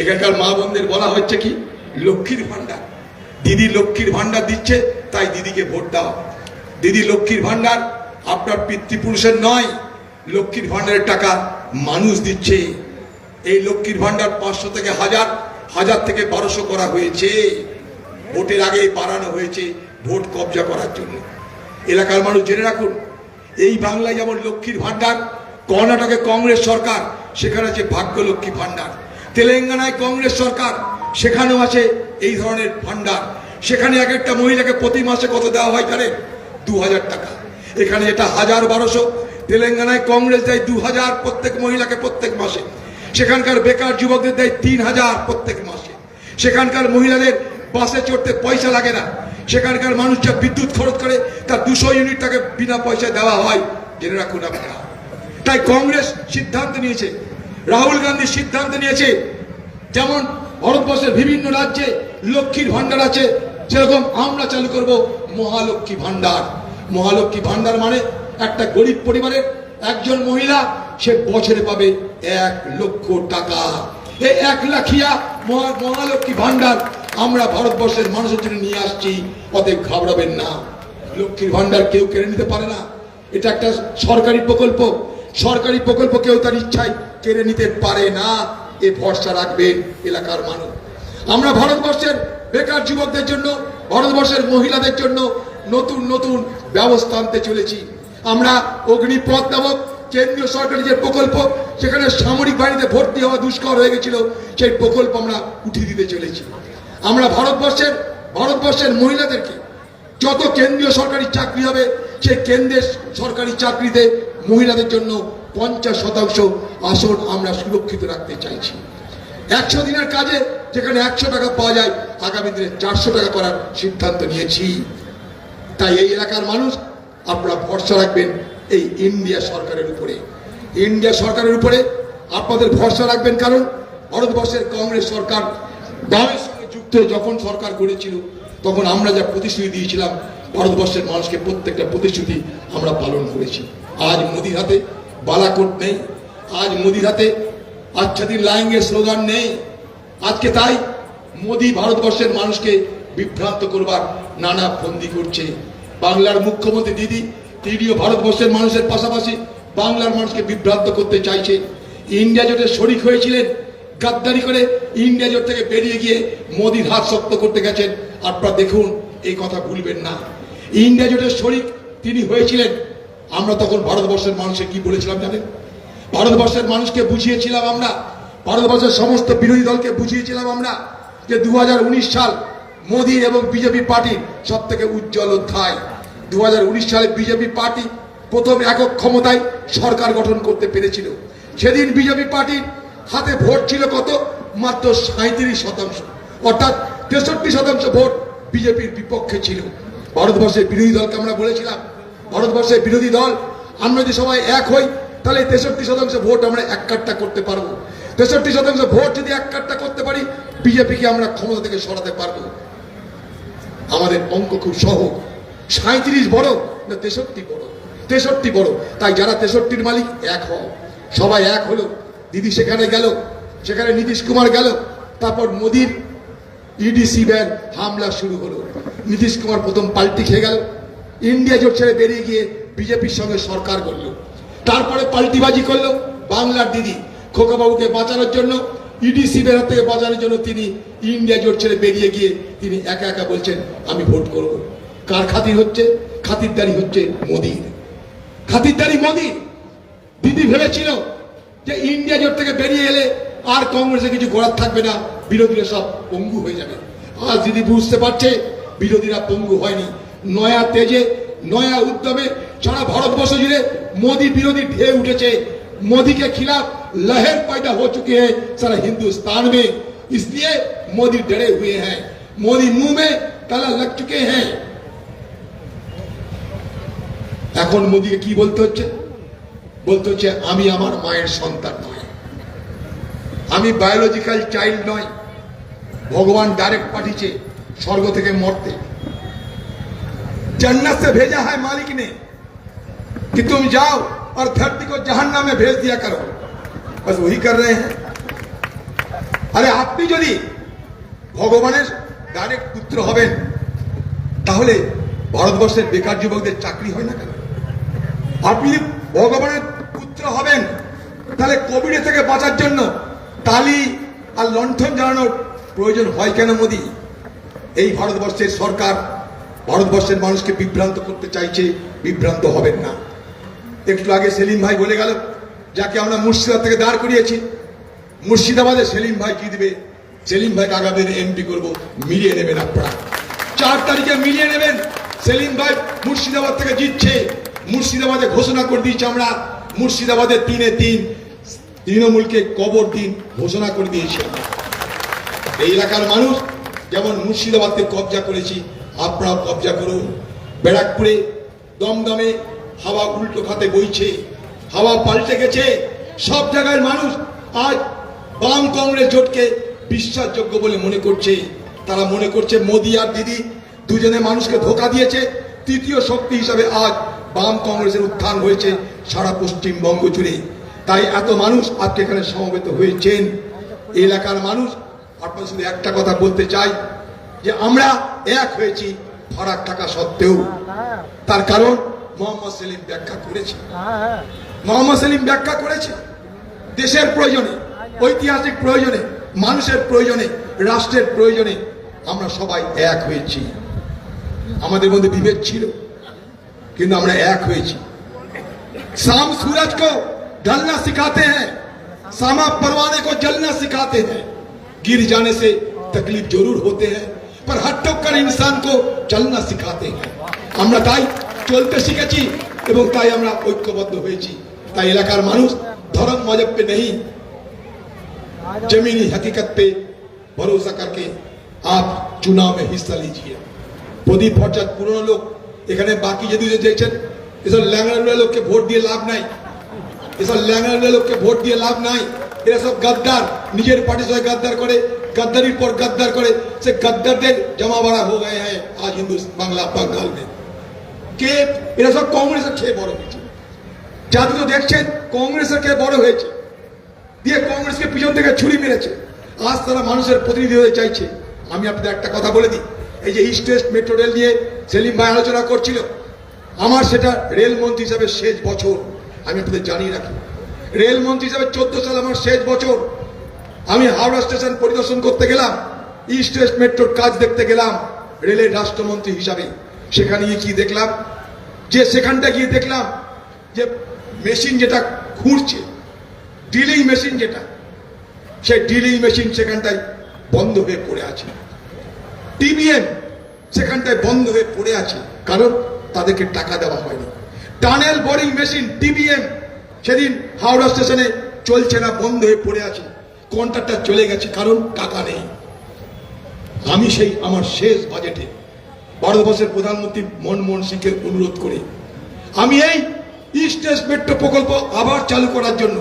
এখানকার মা বোনদের বলা হচ্ছে কি? লক্ষ্মীর ভান্ডার দিদি লক্ষ্মীর ভান্ডার দিচ্ছে, তাই দিদিকে ভোট দাও। দিদি লক্ষ্মীর ভান্ডার আপনার পিতৃপুরুষের নয়, লক্ষ্মীর ভান্ডারের টাকা মানুষ দিচ্ছে। এই লক্ষ্মীর ভান্ডার পাঁচশো থেকে হাজার হাজার থেকে বারোশো করা হয়েছে। ভোটের আগে বাড়ানো হয়েছে ভোট কবজা করার জন্য। এলাকার মানুষ জেনে রাখুন, এই বাংলায় যেমন লক্ষ্মীর ভান্ডার কর্ণাটকে কংগ্রেস সরকার, সেখানে আছে ভাগ্য লক্ষ্মী ভান্ডার তেলেঙ্গানায় কংগ্রেস সরকার, সেখানেও আছে এই ধরনের ভান্ডার সেখানে এক একটা মহিলাকে প্রতি মাসে কত দেওয়া হয় জানেন দু হাজার টাকা। এখানে এটা হাজার বারোশো। তেলেঙ্গানায় কংগ্রেস দেয় দু হাজার প্রত্যেক মহিলাকে প্রত্যেক মাসে। সেখানকার বেকার যুবকদের দেয় তিন হাজার প্রত্যেক মাসে। সেখানকার মহিলাদের বাসে চড়তে পয়সা লাগে না। সেখানকার মানুষ যা বিদ্যুৎ খরচ করে, তার দুশো ইউনিট টাকা বিনা পয়সায় দেওয়া হয়। জেনে রাখুন আপনারা। তাই কংগ্রেস সিদ্ধান্ত নিয়েছে। রাহুল গান্ধী সিদ্ধান্ত নিয়েছে, যেমন ভারতবর্ষের বিভিন্ন রাজ্যে লক্ষ্মীর ভান্ডার আছে, যেরকম আমরা চালু করব মহালক্ষ্মী ভান্ডার মহালক্ষ্মী ভান্ডার মানে একটা গরিব পরিবারের একজন মহিলা, সে বছরে পাবে এক লক্ষ টাকা। এই এক লাখিয়া মহা- মহালক্ষ্মী ভান্ডার আমরা ভারতবর্ষের মানুষের জন্য নিয়ে আসছি, অতএব ঘাবড়াবেন না। লক্ষ্মীর ভান্ডার কেউ কেড়ে নিতে পারে না। এটা একটা সরকারি প্রকল্প। সরকারি প্রকল্প কেউ তার ইচ্ছায় কেড়ে নিতে পারে না। এ ভরসা রাখবেন এলাকার মানুষ। আমরা ভারতবর্ষের বেকার যুবকদের জন্য, ভারতবর্ষের মহিলাদের জন্য নতুন নতুন ব্যবস্থা আনতে চলেছি। আমরা অগ্নিপথ নামক কেন্দ্রীয় সরকারি যে প্রকল্প, সেখানে সামরিক বাহিনীতে ভর্তি হওয়া দুষ্কর হয়ে গেছিল, সেই প্রকল্প আমরা উঠিয়ে দিতে চলেছি। আমরা ভারতবর্ষের ভারতবর্ষের মহিলাদেরকে যত কেন্দ্রীয় সরকারি চাকরি হবে, সেই কেন্দ্রের সরকারি চাকরিতে মহিলাদের জন্য পঞ্চাশ শতাংশ আসন আমরা সুরক্ষিত রাখতে চাইছি। একশো দিনের কাজে যেখানে একশো টাকা পাওয়া যায়, আগামী দিনে চারশো টাকা করার সিদ্ধান্ত নিয়েছি। তাই এই এলাকার মানুষ আপনারা ভরসা রাখবেন এই ইন্ডিয়া সরকারের উপরে। ইন্ডিয়া সরকারের উপরে আপনাদের ভরসা রাখবেন কারণ ভারতবর্ষের কংগ্রেস সরকার বামের সঙ্গে যুক্ত যখন সরকার গড়েছিল, তখন আমরা যা প্রতিশ্রুতি দিয়েছিলাম, ভারতবর্ষের মানুষকে প্রত্যেকটা প্রতিশ্রুতি আমরা পালন করেছি। আজ মোদির হাতে বালাকোট নেই, আজ মোদির হাতে আচ্ছা দিন লাইঙ্গের স্লোগান নেই। আজকে তাই মোদি ভারতবর্ষের মানুষকে বিভ্রান্ত করবার নানা ফন্দি করছে। বাংলার মুখ্যমন্ত্রী দিদি, তিনিও ভারতবর্ষের মানুষের পাশাপাশি বাংলার মানুষকে বিভ্রান্ত করতে চাইছে। ইন্ডিয়া জোটের শরিক হয়েছিলেন, গাদ্দারি করে ইন্ডিয়া জোট থেকে বেরিয়ে গিয়ে মোদির হাত শক্ত করতে গেছেন। আপনারা দেখুন, এই কথা ভুলবেন না। ইন্ডিয়া জোটের শরিক তিনি হয়েছিলেন আমরা তখন ভারতবর্ষের মানুষকে কি বলেছিলাম জানেন? ভারতবর্ষের মানুষকে বুঝিয়েছিলাম আমরা। ভারতবর্ষের সমস্ত বিরোধী দলকে বুঝিয়েছিলাম আমরা যে দু হাজার উনিশ সাল মোদী এবং বিজেপি পার্টির সব থেকে উজ্জ্বল অধ্যায়। দু সালে বিজেপি পার্টি প্রথম একক ক্ষমতায় সরকার গঠন করতে পেরেছিল। সেদিন বিজেপি পার্টির হাতে ভোট ছিল কত? মাত্র সাঁত্রিশ শতাংশ। অর্থাৎ তেষট্টি শতাংশ ভোট বিজেপির বিপক্ষে ছিল। ভারতবর্ষের বিরোধী দলকে আমরা বলেছিলাম ভারতবর্ষের বিরোধী দল, আমরা যদি সবাই এক হই, তাহলে তেষট্টি শতাংশ ভোট আমরা এক কাট্টা করতে পারব। তেষট্টি শতাংশ ভোট যদি এক কাট্টা করতে পারি, বিজেপিকে আমরা ক্ষমতা থেকে সরাতে পারব। আমাদের অঙ্ক খুব সহজ। সাঁত্রিশ বড় না তেষট্টি বড়? তেষট্টি বড়। তাই যারা তেষট্টির মালিক, এক হও। সবাই এক হলো। দিদি সেখানে গেল, সেখানে নীতিশ কুমার গেল, তারপর মোদির ইডিসি ব্যান হামলা শুরু হলো। নীতিশ কুমার প্রথম পাল্টি খেয়ে গেল। ইন্ডিয়া জোট ছেড়ে বেরিয়ে গিয়ে বিজেপির সঙ্গে সরকার করল তারপরে পাল্টিবাজি করল বাংলার দিদি খোকাবাবুকে বাঁচানোর জন্য ইডিসি বের হাত থেকে বাঁচানোর জন্য তিনি ইন্ডিয়া জোট ছেড়ে বেরিয়ে গিয়ে তিনি একা একা বলছেন, আমি ভোট করব। কার খাতির হচ্ছে? খাতিরদারি হচ্ছে মোদির। খাতিরদারি মোদি দিদি ভেবেছিল যে ইন্ডিয়া জোট থেকে বেরিয়ে এলে আর কংগ্রেসে কিছু করার থাকবে না, বিরোধীরা সব পঙ্গু হয়ে যাবে। আজ দিদি বুঝতে পারছে, বিরোধীরা পঙ্গু হয়নি। নয়া তেজে, নয়া উদ্যমে সারা ভারতবর্ষ জুড়ে মোদী বিরোধী ঢেউ উঠেছে। মোদীকে খিলাফ खिलाफ পয়দা पैदा हो হ্যাঁ সারা হিন্দুস্তান মে এসে মোদী ডরে হুয়ে হ্যাঁ মোদী মুহ মে তালা লগ চুকে হ্যাঁ এখন মোদীকে কি বলতে হচ্ছে? বলতে হচ্ছে, আমি আমার মায়ের সন্তান নয়। আমি বায়োলজিক্যাল চাইল্ড নয়। ভগবান ডাইরেক্ট পাঠিয়েছে, স্বর্গ থেকে মরতে। जन्नत से भेजा है मालिक ने कि तुम जाओ और धरती को जहन्नम में भेज दिया करो बस वही कर रहे हैं আরে আপনি যদি ভগবানের ডাইরেক্ট পুত্র হবেন তাহলে ভারতবর্ষের বেকার যুবকদের চাকরি হয় না কেন আপনি যদি ভগবানের পুত্র হবেন তাহলে কোভিড থেকে বাঁচার জন্য তালি আর লণ্ঠন জ্বালানোর প্রয়োজন হয় কেন মোদী এই ভারতবর্ষের সরকার ভারতবর্ষের মানুষকে বিভ্রান্ত করতে চাইছে, বিভ্রান্ত হবেন না। একটু আগে সেলিম ভাই বলে গেল, যাকে আমরা মুর্শিদাবাদ থেকে দাঁড় করিয়েছি। মুর্শিদাবাদে সেলিম ভাই দিবে? সেলিম ভাই আগামী দিনে এমপি করব, মিলিয়ে নেবেন আপনারা। চার তারিখে মিলিয়ে নেবেন, সেলিম ভাই মুর্শিদাবাদ থেকে জিতছে। মুর্শিদাবাদে ঘোষণা করে দিয়েছি আমরা মুর্শিদাবাদের তিনে তিন, তৃণমূলকে কবর দিন ঘোষণা করে দিয়েছি আমরা। এই এলাকার মানুষ যেমন মুর্শিদাবাদকে কবজা করেছি আপনারাও কবজা করুন ব্যারাকপুরে দমদমে হাওয়া উল্টো খাতে বইছে, হাওয়া পাল্টে গেছে। সব জায়গায় মানুষ আজ বাম কংগ্রেস জোটকে বিশ্বাসযোগ্য বলে মনে করছে। তারা মনে করছে মোদি আর দিদি দুজনে মানুষকে ধোকা দিয়েছে। তৃতীয় শক্তি হিসাবে আজ বাম কংগ্রেসের উত্থান হয়েছে সারা পশ্চিমবঙ্গ জুড়ে। তাই এত মানুষ আজকে এখানে সমবেত হয়েছেন। এলাকার মানুষ আপনার শুধু একটা কথা বলতে চাই, যে আমরা এক হয়েছি ফারাক থাকা সত্ত্বেও তার কারণ মোহাম্মদ সেলিম ব্যাখ্যা করেছে মোহাম্মদ সেলিম ব্যাখ্যা করেছে দেশের প্রয়োজনে ঐতিহাসিক প্রয়োজনে মানুষের প্রয়োজনে রাষ্ট্রের প্রয়োজনে আমরা সবাই এক হয়েছি আমাদের মধ্যে বিভেদ ছিল কিন্তু আমরা এক হয়েছি शाम सूरज को ढलना सिखाते हैं सामा परवाने को जलना सिखाते हैं गिर जाने से तकलीफ जरूर होते हैं पर हट कर इंसान को चलना सिखाते हैं আমরা তাই চলতে শিখেছি এবং তাই আমরা ঐক্যবদ্ধ হয়েছি তাই এলাকার মানুষ ধর্ম মজব पे नहीं जमीनी हकीकत पे भरोसा करके आप चुनाव में हिस्सा लीजिए প্রদীপ ভট্টাচার্য পুরনো লোক এখানে বাকি যদি দেখছেন এসব ল্যাংড়া লোককে ভোট দিয়ে লাভ নাই এসব ল্যাংড়া লোককে ভোট দিয়ে লাভ নাই এরা সব গাদ্দার নিজের পার্টির সঙ্গে গাদ্দার করে गद्दारी পর गद्दार করে সে गद्दार জমা जमा बड़ा हो হ্যাঁ আজ হিন্দু বাংলা बांग्ला, बंगाल কে এরা সব কংগ্রেসের খেয়ে বড় হয়েছে জাতি তো দেখছেন কংগ্রেসের খেয়ে বড় হয়েছে দিয়ে কংগ্রেসকে পিছন থেকে ছুরি মেরেছে আজ তারা মানুষের প্রতিনিধি হতে চাইছে আমি আপনাদের একটা কথা বলে দিই এই যে ইস্ট ওয়েস্ট মেট্রো রেল নিয়ে সেলিম ভাই আলোচনা করছিল। আমার সেটা রেলমন্ত্রী হিসাবে শেষ বছর। আমি আপনাদের জানিয়ে রাখি। রেলমন্ত্রী হিসাবে চোদ্দ সাল আমার শেষ বছর। আমি হাওড়া স্টেশন পরিদর্শন করতে গেলাম ইস্ট ওয়েস্ট মেট্রোর কাজ দেখতে গেলাম, রেলের রাষ্ট্রমন্ত্রী হিসাবে। সেখানে গিয়ে কি দেখলাম? যে সেখানটা গিয়ে দেখলাম যে মেশিন যেটা ঘুরছে ডিলিং মেশিন যেটা, সেই ডিলিং মেশিন সেখানটায় বন্ধ হয়ে পড়ে আছে। টিবিএম সেখানটায় বন্ধ হয়ে পড়ে আছে, কারণ তাদেরকে টাকা দেওয়া হয়নি। টানেল বোরিং মেশিন টিবিএম সেদিন হাওড়া স্টেশনে চলছে না, বন্ধ হয়ে পড়ে আছে। কন্ট্রাক্টর চলে গেছে? কারণ টাকা নেই। আমি সেই আমার শেষ বাজেটে ভারতবর্ষের প্রধানমন্ত্রী মনমোহন সিংকে অনুরোধ করে। আমি এই ইস্ট ওয়েস্ট মেট্রো প্রকল্প আবার চালু করার জন্য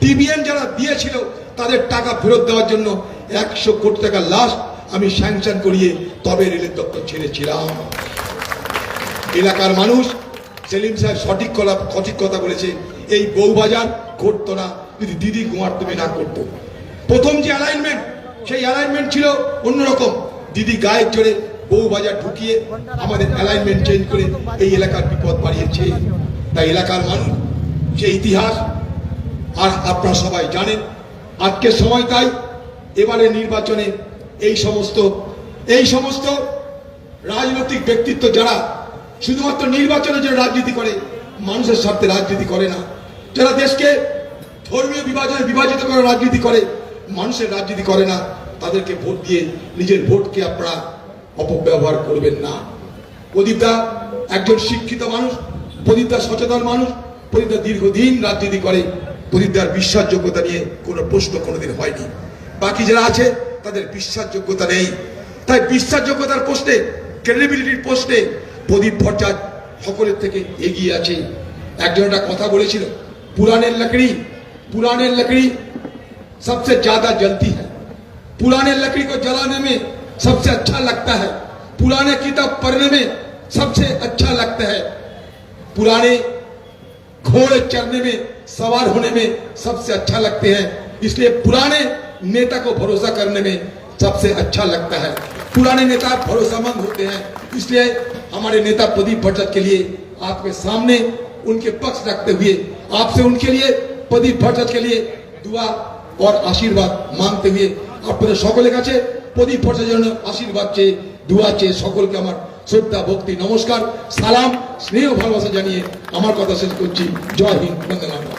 টিবিএন যারা দিয়েছিল তাদের টাকা ফেরত দেওয়ার জন্য একশো কোটি টাকা লাস্ট আমি স্যাংশন করিয়ে তবে রেলের দপ্তর ছেড়েছিলাম। এলাকার মানুষ সেলিম সাহেব সঠিক কথা সঠিক কথা বলেছে, এই বউবাজার করতো না, যদি দিদি কুমার তুমি না করতো। প্রথম যে অ্যালাইনমেন্ট সেই অ্যালাইনমেন্ট ছিল অন্যরকম। দিদি গায়ের জোরে বউবাজার ঢুকিয়ে আমাদের অ্যালাইনমেন্ট চেঞ্জ করে এই এলাকার বিপদ বাড়িয়েছে। তাই এলাকার মানুষ, সে ইতিহাস, আর আপনারা সবাই জানেন, আজকের সময় তাই, এবারে নির্বাচনে এই সমস্ত এই সমস্ত রাজনৈতিক ব্যক্তিত্ব যারা শুধুমাত্র নির্বাচনে যে রাজনীতি করে, মানুষের স্বার্থে রাজনীতি করে না, যারা দেশকে ধর্মীয় বিভাজনে বিভাজিত করে রাজনীতি করে মানুষের রাজনীতি করে না, তাদেরকে ভোট দিয়ে নিজের ভোটকে আপনারা অপব্যবহার করবেন না। প্রদীপদা একজন শিক্ষিত মানুষ, প্রদীপদা সচেতন মানুষ, প্রদীপদা দীর্ঘদিন রাজনীতি করে। প্রদীপদার বিশ্বাসযোগ্যতা নিয়ে কোনো প্রশ্ন কোনোদিন হয়নি। বাকি যারা আছে, তাদের বিশ্বাসযোগ্যতা নেই। তাই বিশ্বাসযোগ্যতার প্রশ্নে ক্রেডিবিলিটির প্রশ্নে প্রদীপ ভট্টাচ সকলের থেকে এগিয়ে আছে। একজন একটা কথা বলেছিল, পুরাণের লাকড়ি পুরাণের লাকড়ি सबसे ज़्यादा जलती है। पुराने लकड़ी को जलाने में सबसे अच्छा लगता है। पुराने किताब पढ़ने में सबसे अच्छा लगता है। पुराने घोड़े चढ़ने में, सवार होने में सबसे अच्छा लगते हैं। इसलिए पुराने नेता को भरोसा करने में सबसे अच्छा लगता है। पुराने नेता भरोसामंद होते हैं। इसलिए हमारे नेता प्रदीप भट्ट के लिए आपके सामने उनके पक्ष रखते हुए, आपसे उनके लिए, प्रदीप भट्ट के लिए दुआ और আশীর্বাদ মানতে हुए আপনাদের সকলের কাছে প্রদীপ ভট্টাচার্যের জন্য আশীর্বাদ চেয়ে দুয়া চেয়ে সকলকে আমার শ্রদ্ধা ভক্তি নমস্কার সালাম স্নেহ ভালোবাসা জানিয়ে আমার কথা শেষ করছি জয় হিন্দ বন্দে মাতরম।